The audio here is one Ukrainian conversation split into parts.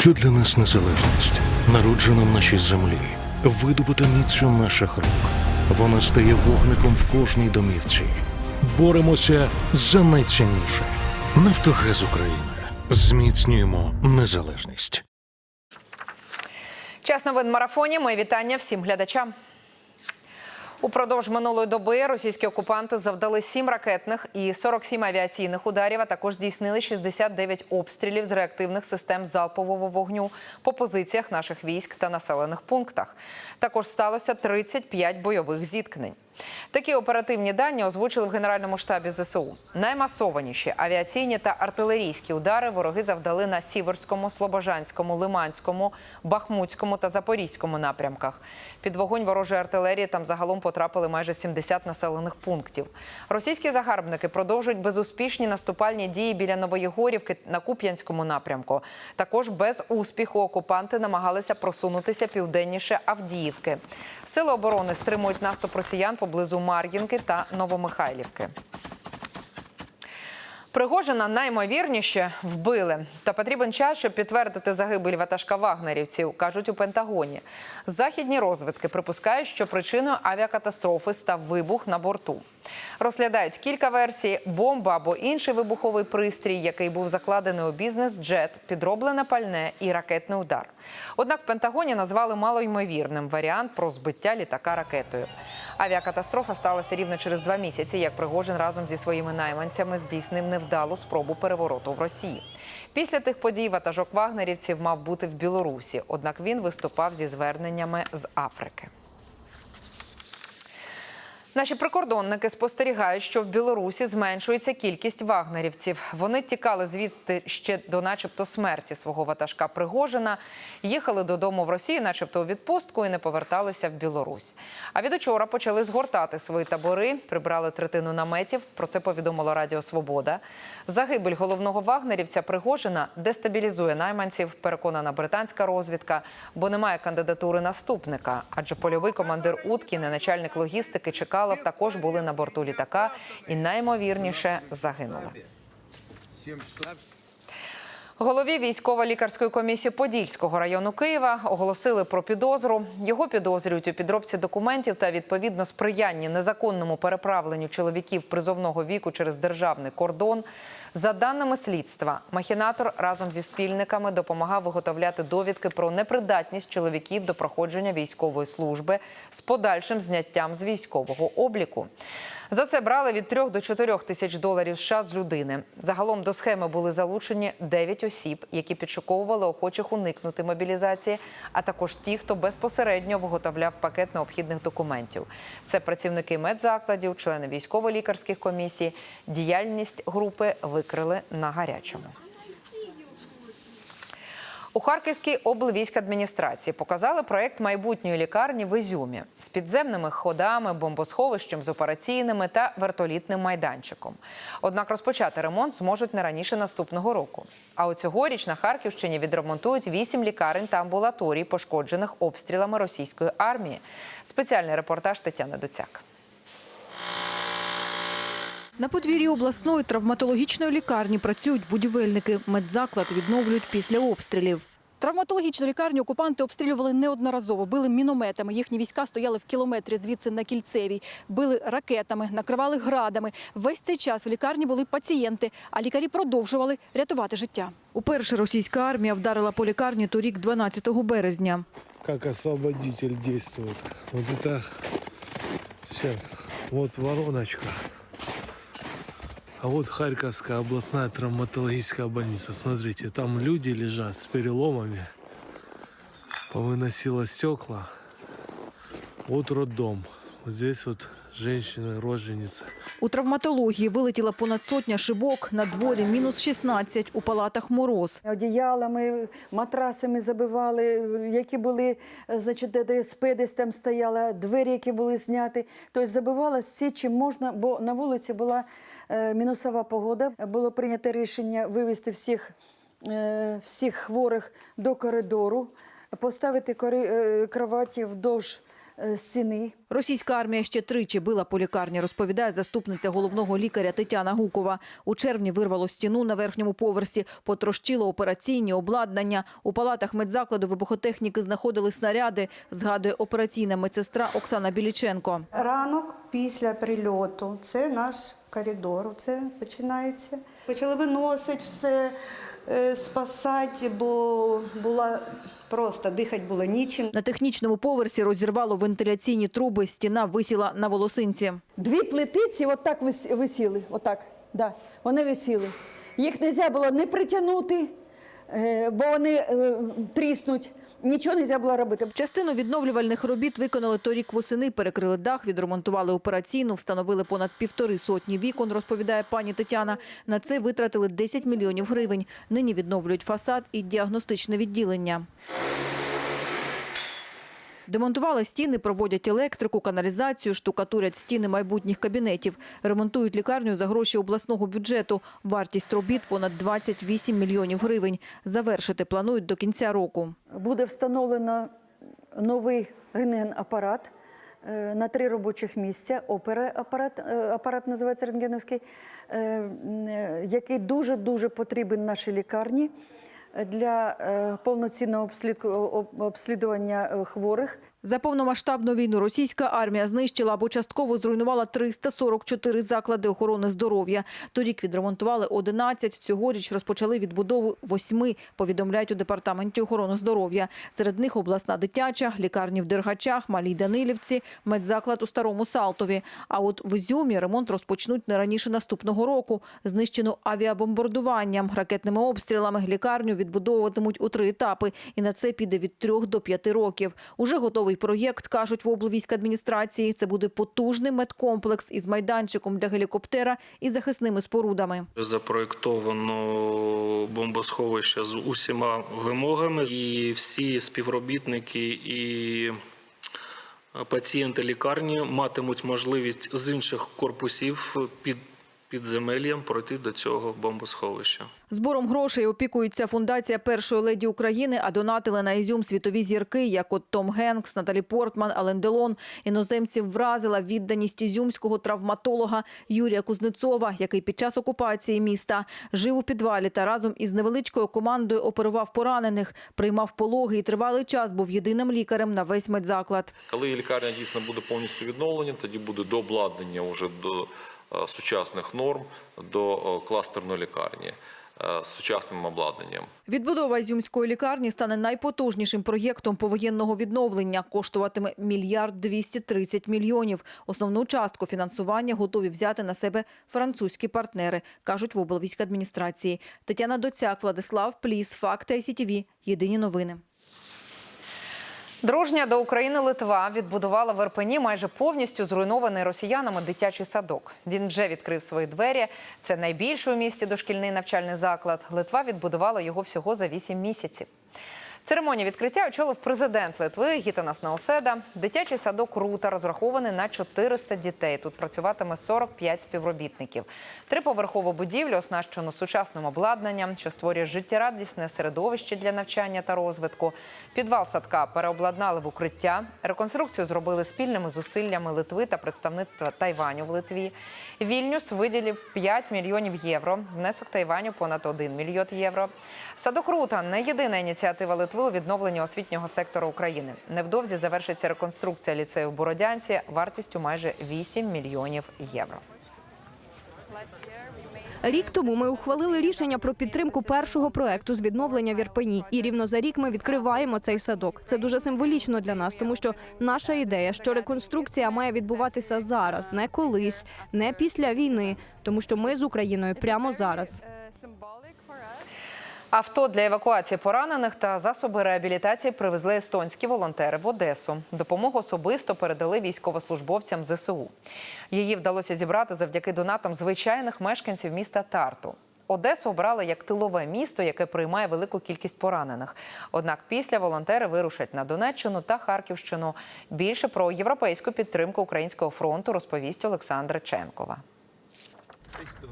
Що для нас незалежність? Народжена в нашій землі, видобута міцю наших рук. Вона стає вогником в кожній домівці. Боремося за найцінніше. Нафтогаз України. Зміцнюємо незалежність. Час новин марафоні. Мої вітання всім глядачам. Упродовж минулої доби російські окупанти завдали 7 ракетних і 47 авіаційних ударів, а також здійснили 69 обстрілів з реактивних систем залпового вогню по позиціях наших військ та населених пунктах. Також сталося 35 бойових зіткнень. Такі оперативні дані озвучили в Генеральному штабі ЗСУ. Наймасованіші авіаційні та артилерійські удари вороги завдали на Сіверському, Слобожанському, Лиманському, Бахмутському та Запорізькому напрямках. Під вогонь ворожої артилерії там загалом потрапили майже 70 населених пунктів. Російські загарбники продовжують безуспішні наступальні дії біля Новоєгорівки на Куп'янському напрямку. Також без успіху окупанти намагалися просунутися південніше Авдіївки. Сили оборони стримують наступ росіян поблизу Мар'їнки та Новомихайлівки. Пригожина наймовірніше вбили. Та потрібен час, щоб підтвердити загибель ватажка вагнерівців, кажуть у Пентагоні. Західні розвідки припускають, що причиною авіакатастрофи став вибух на борту. Розглядають кілька версій: бомба або інший вибуховий пристрій, який був закладений у бізнес, джет, підроблене пальне і ракетний удар. Однак в Пентагоні назвали малоймовірним варіант про збиття літака ракетою. Авіакатастрофа сталася рівно через два місяці, як Пригожин разом зі своїми найманцями здійснив невдалу спробу перевороту в Росії. Після тих подій ватажок вагнерівців мав бути в Білорусі, однак він виступав зі зверненнями з Африки. Наші прикордонники спостерігають, що в Білорусі зменшується кількість вагнерівців. Вони тікали звідти ще до, начебто, смерті свого ватажка Пригожина, їхали додому в Росію, начебто у відпустку, і не поверталися в Білорусь. А від учора почали згортати свої табори, прибрали третину наметів. Про це повідомило Радіо Свобода. Загибель головного вагнерівця Пригожина дестабілізує найманців. Переконана британська розвідка, бо немає кандидатури наступника. Адже польовий командир Уткін і начальник логістики Чекалов також були на борту літака і наймовірніше загинули. Голові військово-лікарської комісії Подільського району Києва оголосили про підозру. Його підозрюють у підробці документів та відповідно сприянні незаконному переправленню чоловіків призовного віку через державний кордон. За даними слідства, махінатор разом зі спільниками допомагав виготовляти довідки про непридатність чоловіків до проходження військової служби з подальшим зняттям з військового обліку. За це брали від 3 до 4 тисяч доларів США з людини. Загалом до схеми були залучені 9 осіб, які підшуковували охочих уникнути мобілізації, а також ті, хто безпосередньо виготовляв пакет необхідних документів. Це працівники медзакладів, члени військово-лікарських комісій. Діяльність групи викрили на гарячому. У Харківській облвійськадміністрації показали проект майбутньої лікарні в Ізюмі з підземними ходами, бомбосховищем з операційними та вертолітним майданчиком. Однак розпочати ремонт зможуть не раніше наступного року. А у цьогоріч на Харківщині відремонтують вісім лікарень та амбулаторій, пошкоджених обстрілами російської армії. Спеціальний репортаж Тетяни Доцяк. На подвір'ї обласної травматологічної лікарні працюють будівельники. Медзаклад відновлюють після обстрілів. Травматологічну лікарню окупанти обстрілювали неодноразово. Били мінометами. Їхні війська стояли в кілометрі звідси на кільцевій. Били ракетами, накривали градами. Весь цей час в лікарні були пацієнти, а лікарі продовжували рятувати життя. Уперше російська армія вдарила по лікарні торік 12 березня. как освободитель действует. Вот это сейчас, вот вороночка. А вот Харьковская областная травматологическая больница. Смотрите, там люди лежат с переломами. Повыносило стекла. Вот роддом. Вот здесь вот женщина, роженица. У травматології вилетіла понад сотня шибок. На дворі мінус 16, у палатах мороз. Одіялами, матрасами забивали, які були, значить, де ДСП десь там стояла, двері, які були зняті. Тобто забивалось всі, чим можна, бо на вулиці була мінусова погода. Було прийнято рішення вивезти всіх, е, всіх хворих до коридору, поставити кори- е, кроваті вдовж е, стіни. Російська армія ще тричі била по лікарні, розповідає заступниця головного лікаря Тетяна Гукова. У червні вирвало стіну на верхньому поверсі, потрощило операційні обладнання. У палатах медзакладу вибухотехніки знаходили снаряди, згадує операційна медсестра Оксана Біліченко. Ранок після прильоту це наш коридор. Це починається. Почали виносити все, е, спасати, бо була просто дихати було нічим. На технічному поверсі розірвало вентиляційні труби, стіна висіла на волосинці. Дві плитиці отак вис- висіли. Отак, да, вони висіли. Їх не можна було не притягнути, е, бо вони е, тріснуть. Нічого не можна було робити. Частину відновлювальних робіт виконали торік восени, перекрили дах, відремонтували операційну, встановили понад півтори сотні вікон, розповідає пані Тетяна. На це витратили 10 мільйонів гривень. Нині відновлюють фасад і діагностичне відділення. Демонтували стіни, проводять електрику, каналізацію, штукатурять стіни майбутніх кабінетів. Ремонтують лікарню за гроші обласного бюджету. Вартість робіт – понад 28 мільйонів гривень. Завершити планують до кінця року. Буде встановлено новий рентген-апарат е, на три робочих місця. Опера апарат, е, апарат називається рентгеновський, е, який дуже-дуже потрібен нашій лікарні для е, повноцінного обслідування е, хворих. За повномасштабну війну російська армія знищила або частково зруйнувала 344 заклади охорони здоров'я. Торік відремонтували 11, цьогоріч розпочали відбудову восьми, повідомляють у Департаменті охорони здоров'я. Серед них обласна дитяча, лікарні в Дергачах, Малій Данилівці, медзаклад у Старому Салтові. А от в Ізюмі ремонт розпочнуть не раніше наступного року. Знищену авіабомбардуванням, ракетними обстрілами лікарню відбудовуватимуть у три етапи. І на це піде від трьох до п'яти років. Уже готовий проєкт, кажуть в облвійськадміністрації. Це буде потужний медкомплекс із майданчиком для гелікоптера і захисними спорудами. Запроєктовано бомбосховище з усіма вимогами, і всі співробітники і пацієнти лікарні матимуть можливість з інших корпусів під підземеллям пройти до цього бомбосховища. Збором грошей опікується фундація першої леді України, а донатили на Ізюм світові зірки, як от Том Генкс, Наталі Портман, Ален Делон. Іноземців вразила відданість ізюмського травматолога Юрія Кузнецова, який під час окупації міста жив у підвалі та разом із невеличкою командою оперував поранених, приймав пологи і тривалий час був єдиним лікарем на весь медзаклад. Коли лікарня дійсно буде повністю відновлена, тоді буде дообладнання вже до сучасних норм, до е, кластерної лікарні е, з сучасним обладнанням. Відбудова Ізюмської лікарні стане найпотужнішим проєктом повоєнного відновлення. Коштуватиме мільярд 230 мільйонів. Основну частку фінансування готові взяти на себе французькі партнери, кажуть в облвійській адміністрації. Тетяна Доцяк, Владислав Пліс, Факти ICTV. Єдині новини. Дружня до України Литва відбудувала в Ірпені майже повністю зруйнований росіянами дитячий садок. Він вже відкрив свої двері. Це найбільший у місті дошкільний навчальний заклад. Литва відбудувала його всього за 8 місяців. Церемонію відкриття очолив президент Литви Гітанас Науседа. Дитячий садок Рута розрахований на 400 дітей. Тут працюватиме 45 співробітників. Триповерхову будівлю оснащено сучасним обладнанням, що створює життєрадісне середовище для навчання та розвитку. Підвал садка переобладнали в укриття. Реконструкцію зробили спільними зусиллями Литви та представництва Тайваню в Литві. Вільнюс виділив 5 мільйонів євро. Внесок Тайваню понад 1 мільйон євро. Садок Рута не єдина ініціатива Литви у відновленні освітнього сектору України. Невдовзі завершиться реконструкція ліцею в Бородянці вартістю майже 8 мільйонів євро. Рік тому ми ухвалили рішення про підтримку першого проекту з відновлення в Ірпені. І рівно за рік ми відкриваємо цей садок. Це дуже символічно для нас, тому що наша ідея, що реконструкція має відбуватися зараз, не колись, не після війни, тому що ми з Україною прямо зараз. Авто для евакуації поранених та засоби реабілітації привезли естонські волонтери в Одесу. Допомогу особисто передали військовослужбовцям ЗСУ. Її вдалося зібрати завдяки донатам звичайних мешканців міста Тарту. Одесу обрали як тилове місто, яке приймає велику кількість поранених. Однак після волонтери вирушать на Донеччину та Харківщину. Більше про європейську підтримку українського фронту розповість Олександра Ченкова.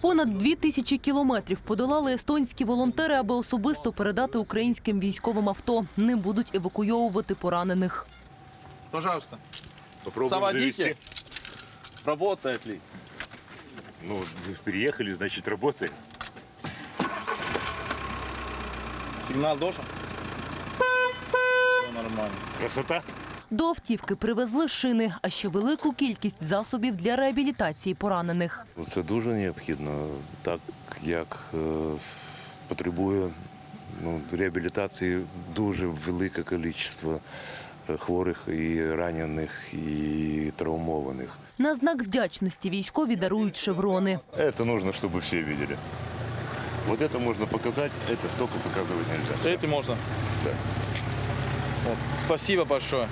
Понад дві тисячі кілометрів подолали естонські волонтери, аби особисто передати українським військовим авто. Не будуть евакуйовувати поранених. Пожалуйста. Заводите. завести. Работает ли? Ну, переехали, значит, работает. Сигнал должен? Все нормально. Красота. До автівки привезли шини, а ще велику кількість засобів для реабілітації поранених. Ну, Це дуже необхідно, так як е, потребує ну, реабілітації дуже велике кількість хворих і ранених, і травмованих. На знак вдячності військові дарують шеврони. Это нужно, чтобы все видели. Вот это можно показать, это только показывать нельзя. Эти можно? Да. Вот. Спасибо большое.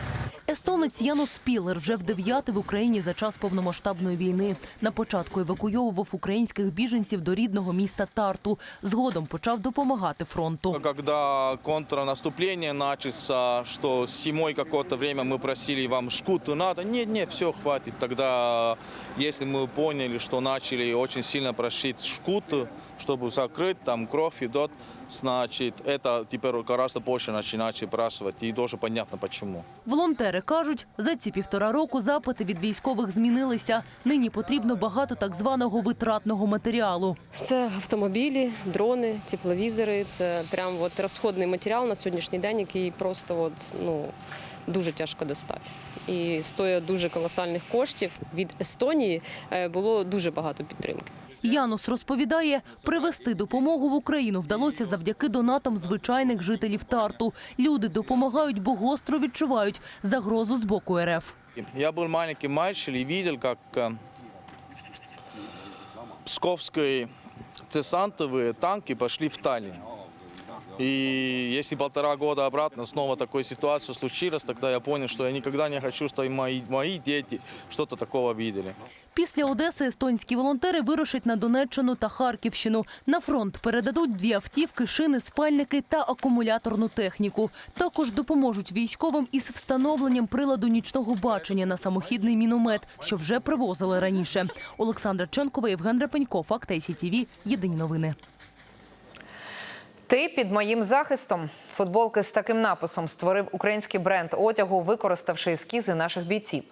Естонець Янус Спілер вже в дев'яте в Україні за час повномасштабної війни. На початку евакуйовував українських біженців до рідного міста Тарту. Згодом почав допомагати фронту. Когда контрнаступление начался, что зимой какое-то время мы просили вам шкуту надо. Нет, нет, все, хватит. Тогда, если мы поняли, что начали очень сильно прошить шкуту, чтобы закрыть, там кровь идет, значит, это теперь гораздо больше начинать спрашивать. И тоже понятно почему. Волонтери кажуть, за ці півтора року запити від військових змінилися. Нині потрібно багато так званого витратного матеріалу. Це автомобілі, дрони, тепловізори. Це прям от розходний матеріал на сьогоднішній день, який просто от, ну, дуже тяжко достати. І стоїть дуже колосальних коштів від Естонії е, було дуже багато підтримки. Янус розповідає, привезти допомогу в Україну вдалося завдяки донатам звичайних жителів Тарту. Люди допомагають, бо гостро відчувають загрозу з боку РФ. Я был маленький мальчик и видел, как э, псковские десантовые танки пошли в Таллин. И если полтора года обратно снова такой ситуация случилась, тогда я понял, что я никогда не хочу, чтобы мои, мои дети что-то такого видели. Після Одеси естонські волонтери вирушать на Донеччину та Харківщину. На фронт передадуть дві автівки, шини, спальники та акумуляторну техніку. Також допоможуть військовим із встановленням приладу нічного бачення на самохідний міномет, що вже привозили раніше. Олександра Ченкова, Євген Репенько, Факт ICTV. Єдині новини. Ти під моїм захистом. Футболки з таким написом створив український бренд одягу, використавши ескізи наших бійців.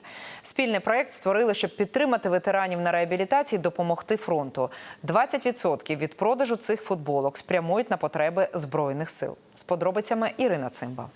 Спільний проект створили, щоб підтримати ветеранів на реабілітації, допомогти фронту. 20% від продажу цих футболок спрямують на потреби збройних сил. З подробицями Ірина Цимба.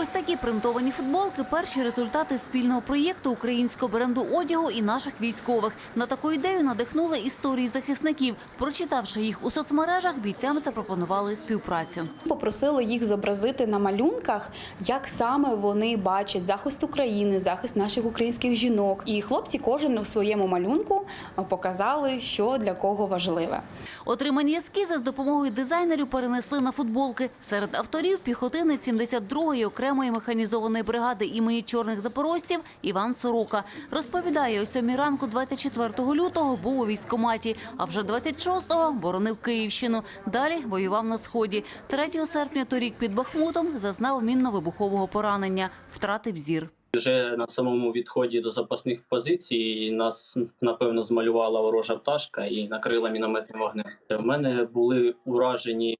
Ось такі принтовані футболки перші результати спільного проєкту українського бренду одягу і наших військових. На таку ідею надихнули історії захисників. Прочитавши їх у соцмережах, бійцям запропонували співпрацю. Попросили їх зобразити на малюнках, як саме вони бачать захист України, захист наших українських жінок. І хлопці кожен у своєму малюнку показали, що для кого важливе. Отримані ескізи з допомогою дизайнерів перенесли на футболки. Серед авторів піхотинець 72-ї окремої механізованої бригади імені чорних запорожців Іван Сорока. Розповідає, о 7 ранку 24 лютого був у військкоматі, а вже 26-го боронив Київщину. Далі воював на сході. 3 серпня торік під Бахмутом зазнав мінно-вибухового поранення, втратив зір. Вже на самому відході до запасних позицій нас напевно змалювала ворожа пташка і накрила мінометним вогнем. В мене були уражені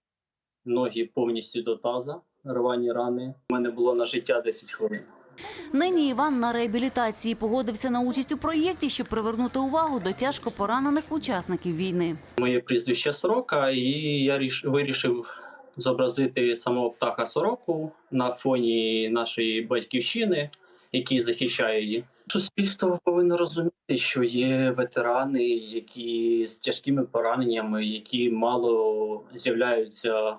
ноги повністю до таза, рвані рани. У мене було на життя 10 хвилин. Нині Іван на реабілітації погодився на участь у проєкті, щоб привернути увагу до тяжко поранених учасників війни. Моє прізвище Сорока, і я ріш... вирішив зобразити самого птаха Сороку на фоні нашої батьківщини, який захищає її. Суспільство повинно розуміти, що є ветерани, які з тяжкими пораненнями, які мало з'являються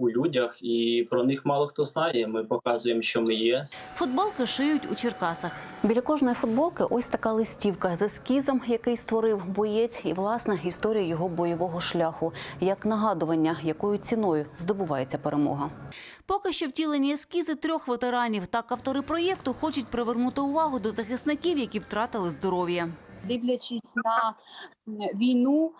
у людях, і про них мало хто знає. Ми показуємо, що ми є. Футболки шиють у Черкасах. Біля кожної футболки ось така листівка з ескізом, який створив боєць, і власне історія його бойового шляху, як нагадування, якою ціною здобувається перемога. Поки що втілені ескізи трьох ветеранів. Так автори проєкту хочуть привернути увагу до захисників, які втратили здоров'я. Дивлячись на війну,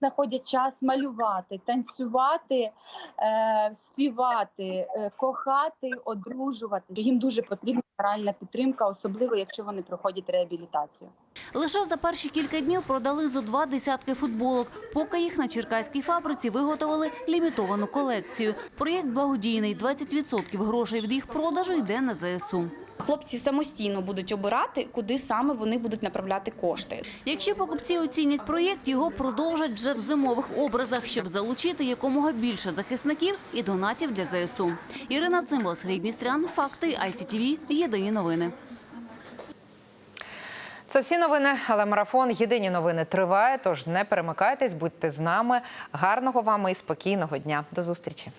знаходять час малювати, танцювати, е, співати, е, кохати, одружувати. Їм дуже потрібна моральна підтримка, особливо якщо вони проходять реабілітацію. Лише за перші кілька днів продали зо два десятки футболок, поки їх на черкаській фабриці виготовили лімітовану колекцію. Проєкт благодійний. 20% грошей від їх продажу йде на ЗСУ. Хлопці самостійно будуть обирати, куди саме вони будуть направляти кошти. Якщо покупці оцінять проєкт, його продовжать вже в зимових образах, щоб залучити якомога більше захисників і донатів для ЗСУ. Ірина Цимбал, Сергій Дністрян, Факти, ICTV, Єдині новини. Це всі новини, але марафон Єдині новини триває. Тож не перемикайтесь, будьте з нами. Гарного вам і спокійного дня. До зустрічі.